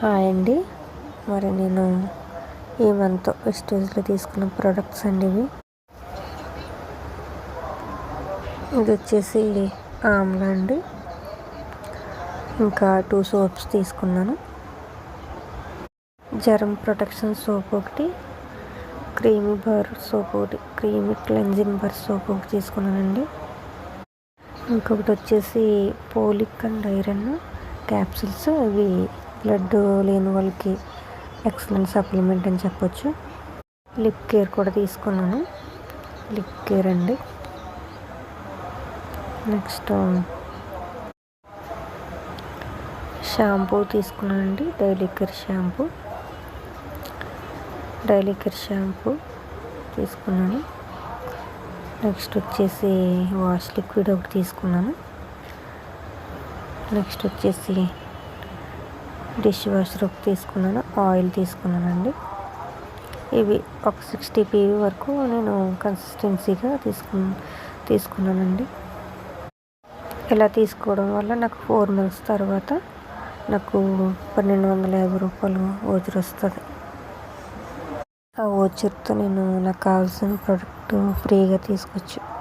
Hi అండి. మరి నేను ఈ మంత్ వెస్టేజ్లో తీసుకున్న ప్రోడక్ట్స్ అండి ఇవి. ఇది వచ్చేసి ఆమ్లా అండి. ఇంకా టూ సోప్స్ తీసుకున్నాను. జరం ప్రొటెక్షన్ సోప్ ఒకటి క్రీమీ బార్ సోప్ ఒకటి క్రీమీ క్లెన్జింగ్ బార్ సోప్ ఒకటి తీసుకున్నానండి. ఇంకొకటి వచ్చేసి పోలిక్ అండ్ ఐరన్ క్యాప్సిల్స్ అవి బ్లడ్ లేని వాళ్ళకి ఎక్సలెంట్ సప్లిమెంట్ అని చెప్పొచ్చు. లిప్ కేర్ కూడా తీసుకున్నాను. లిప్ కేర్ అండి. నెక్స్ట్ షాంపూ తీసుకున్నానండి. Daily care shampoo. Daily care shampoo తీసుకున్నాను. నెక్స్ట్ వచ్చేసి వాష్ లిక్విడ్ ఒకటి తీసుకున్నాను. నెక్స్ట్ వచ్చేసి డిష్ వాష్ ఒకటి తీసుకున్నాను ఆయిల్ తీసుకున్నానండి. ఇవి ఒక సిక్స్టీ పీవీ వరకు నేను కన్సిస్టెన్సీగా తీసుకు తీసుకున్నానండి. ఇలా తీసుకోవడం వల్ల నాకు ఫోర్ మంత్స్ తర్వాత నాకు పన్నెండు వందల యాభై రూపాయలు ఓచర్ వస్తుంది. ఆ ఓచర్తో నేను నాకు కావాల్సిన ప్రోడక్ట్ ఫ్రీగా తీసుకోవచ్చు